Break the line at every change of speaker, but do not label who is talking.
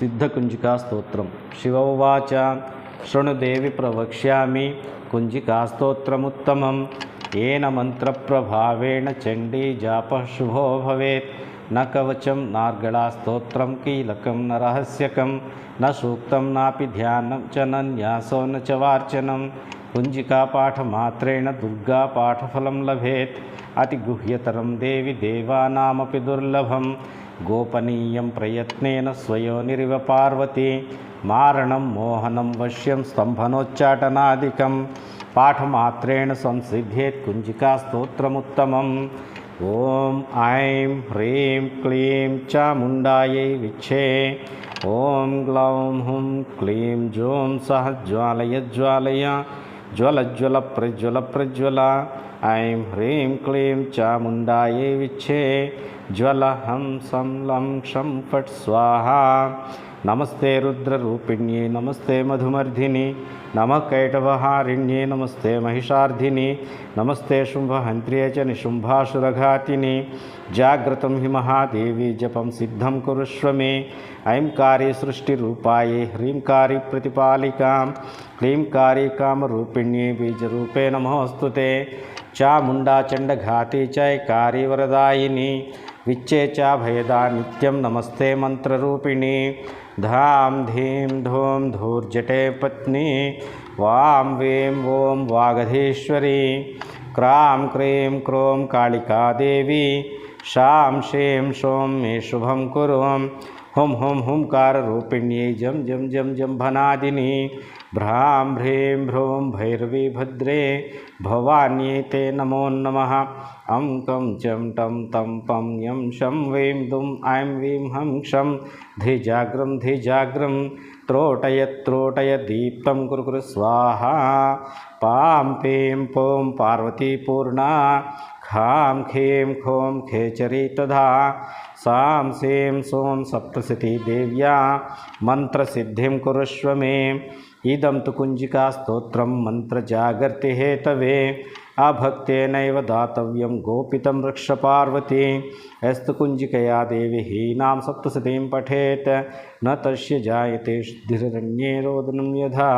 సిద్ధకుంజికా స్తోత్రం శివోవాచ శృణుదేవి ప్రవక్ష్యామి కుంజికా స్తోత్రముత్తమం ఏన మంత్రప్రభావేణ చండీ జాప శుభో భవేత్. న కవచం నార్గళాస్తోత్రం కీలకం న రహస్యకం న సూక్తం నాపి ధ్యానం చ న్యాసో న చ వార్చనం. పుంజికాపాఠమాత్రేణ దుర్గాపాఠఫలం లభేత్. అతిగుహ్యతరం దేవి దేవానామపి దుర్లభం. గోపనీయం ప్రయత్నేన స్వయోనిరివ పార్వతి. మారణం మోహనం వశ్యం స్తంభనోచ్చాటనాదికం పాఠమాత్రేణ సంసిద్ధేత్ కుంజికా స్తోత్రముత్తమం. ఓం ఐం హ్రీం క్లీం చాముండాయై విచ్చే ఓం గ్లౌం హుం క్లీం జోం సహ జ్వాలయ జ్వాలయ. జ్వల జ్వల ప్రజ్వల ప్రజ్వల. ఐం హ్రీం క్లీం చాముండాయై విచ్చే हं सं लं क्षं फट् स्वाहा नमस्ते रुद्ररूपिण्ये नमस्ते मधुमर्धिनि नमः कैटवहारिण्ये नमस्ते महिषार्धिनि नमस्ते शुम्भहन्त्र्ये च निशुम्भासुरघातिनि जाग्रतं हि महादेवी जपं सिद्धं कुरुष्व मे ऐंकारि सृष्टिरूपायै ह्रींकारि प्रतिपालिकां क्लींकारि कामरूपिण्ये बीजरूपे नमोऽस्तु ते चामुण्डाचण्डघाती चैकारी वरदायिनी विच्चे चाभयदा नित्यं नमस्ते मन्त्ररूपिणी। धां धीं धूं धूर्जटे पत्नी। वां वीं ॐ वागधीश्वरी। क्रां क्रीं क्रों कालिका देवी। शां शीं शों मे शुभं कुरु। हुं हुं हुंकाररूपिण्यै जं जम जम जम भनादिनी भ्रां भ्रीं भ्रूं भैरवी भद्रे भवान्यै ते नमो नमः। अं कं चं टं तं पं यं शं वीं दुं ऐं वीं हं क्षं धिजाग्रं धिजाग्रं त्रोटय त्रोटय दीप्तं कुरु कुरु स्वाहा। पां पीं पों पार्वतीपूर्णा। खाम खेम खोम खेचरी तथा साम सेम सोम सप्तशती देव्या। मंत्र सिद्धिम कुरुष्व मे। इदम तो कुंजिका स्त्रोत्र मंत्र जागृति हेतवे। अभक्तेन दातव्य गोपित वृक्ष पार्वती। अस्त कुंजिकया देवी हीना सप्तशती पठेत। न तस् जायते शुद्धिण्ये रोदनम यथा।